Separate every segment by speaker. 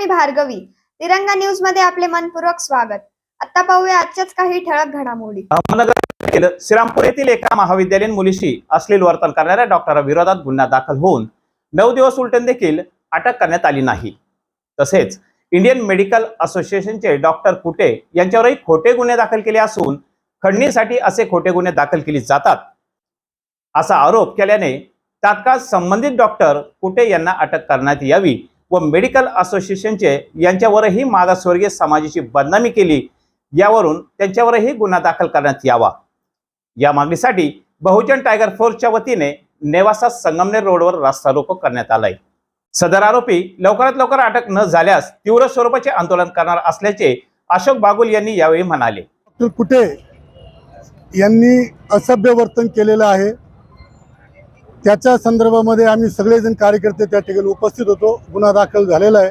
Speaker 1: मी भार्गवी. तिरंगा न्यूजमध्ये आपले मनपूर्वक स्वागत. आता पाहूया आजच्याच काही ठळक घडामोडी.
Speaker 2: अहमदनगर श्रीरामपूर येथील एका महाविद्यालयीन मुलीशी अश्लील वर्तन करणाऱ्या डॉक्टराविरोधात गुन्हा दाखल होऊन नऊ दिवस उलटून देखील अटक करण्यात आली नाही. तसेच इंडियन मेडिकल असोसिएशनचे डॉक्टर कुटे यांच्यावरही खोटे गुन्हे दाखल केले असून खंडणीसाठी असे खोटे गुन्हे दाखल केले जातात. असा आरोप केल्याने तात्काळ संबंधित डॉक्टर कुटे यांना अटक करण्यात यावी व मेडिकल असोसिएशनचे यांच्यावरही मागासवर्गीय समाजाची बदनामी केली. यावरून त्यांच्यावरही गुन्हा दाखल करण्यात यावा. या मागणीसाठी बहुजन टायगर फोर्सच्या वतीने नेवासा संगमनेर रोडवर रास्ता रोको करण्यात आलाय. सदर आरोपी लवकरात लवकर अटक न झाल्यास तीव्र स्वरूपाचे आंदोलन करणार असल्याचे अशोक बागुल यांनी यावेळी म्हणाले.
Speaker 3: कुठे? यांनी असभ्य वर्तन केलेलं आहे. त्याच्या संदर्भामध्ये आम्ही सगळेजण कार्यकर्ते त्या ठिकाणी उपस्थित होतो. गुन्हा दाखल झालेला आहे.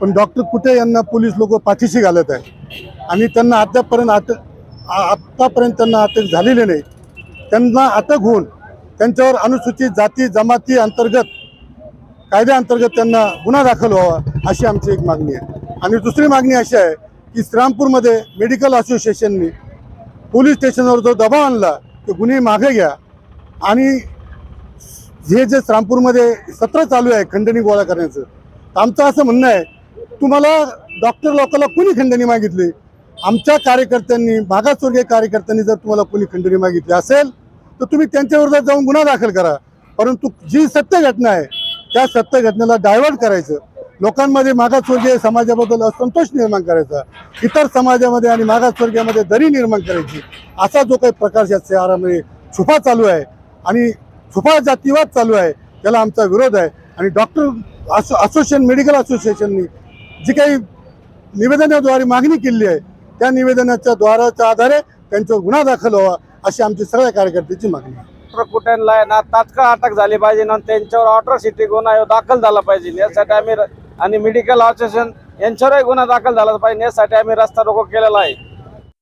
Speaker 3: पण डॉक्टर कुठे यांना पोलीस लोक पाठीशी घालत आहे आणि त्यांना अद्यापपर्यंत अटक आत्तापर्यंत त्यांना अटक झालेली नाही. त्यांना अटक होऊन त्यांच्यावर अनुसूचित जाती जमाती अंतर्गत कायद्याअंतर्गत त्यांना गुन्हा दाखल व्हावा अशी आमची एक मागणी आहे. आणि दुसरी मागणी अशी आहे की श्रीरामपूरमध्ये मेडिकल असोसिएशननी पोलीस स्टेशनवर जो दबाव आणला ते गुन्हे मागे घ्या. आणि हे जे श्रामपूरमध्ये सत्र चालू आहे खंडणी गोळा करण्याचं तर आमचं असं म्हणणं आहे तुम्हाला डॉक्टर लोकांना कुणी खंडणी मागितली? आमच्या कार्यकर्त्यांनी मागासवर्गीय कार्यकर्त्यांनी जर तुम्हाला कुणी खंडणी मागितली असेल तर तुम्ही त्यांच्याविरोधात जाऊन गुन्हा दाखल करा. परंतु जी सत्य घटना आहे त्या सत्य घटनेला डायव्हर्ट करायचं. लोकांमध्ये मागासवर्गीय समाजाबद्दल असंतोष निर्माण करायचा. इतर समाजामध्ये आणि मागासवर्गीयामध्ये दरी निर्माण करायची. असा जो काही प्रकार या शहरामध्ये छुपा चालू आहे. आणि छुपा जातीवाद चालू आहे त्याला आमचा विरोध आहे. आणि डॉक्टर असो असोसिएशन मेडिकल असोसिएशननी जी काही निवेदनाद्वारे मागणी केली आहे त्या निवेदनाच्या द्वाराच्या आधारे त्यांच्यावर गुन्हा दाखल व्हावा अशी आमची सगळ्या कार्यकर्त्याची मागणी आहे.
Speaker 4: डॉक्टर कुटेनला ना तात्काळ अटक झाली पाहिजे ना त्यांच्यावर ऑट्रॉसिटी गुन्हा दाखल झाला पाहिजे. यासाठी आम्ही आणि मेडिकल असोसिएशन यांच्यावरही गुन्हा दाखल झाला पाहिजे यासाठी आम्ही रस्ता रोको केलेला आहे.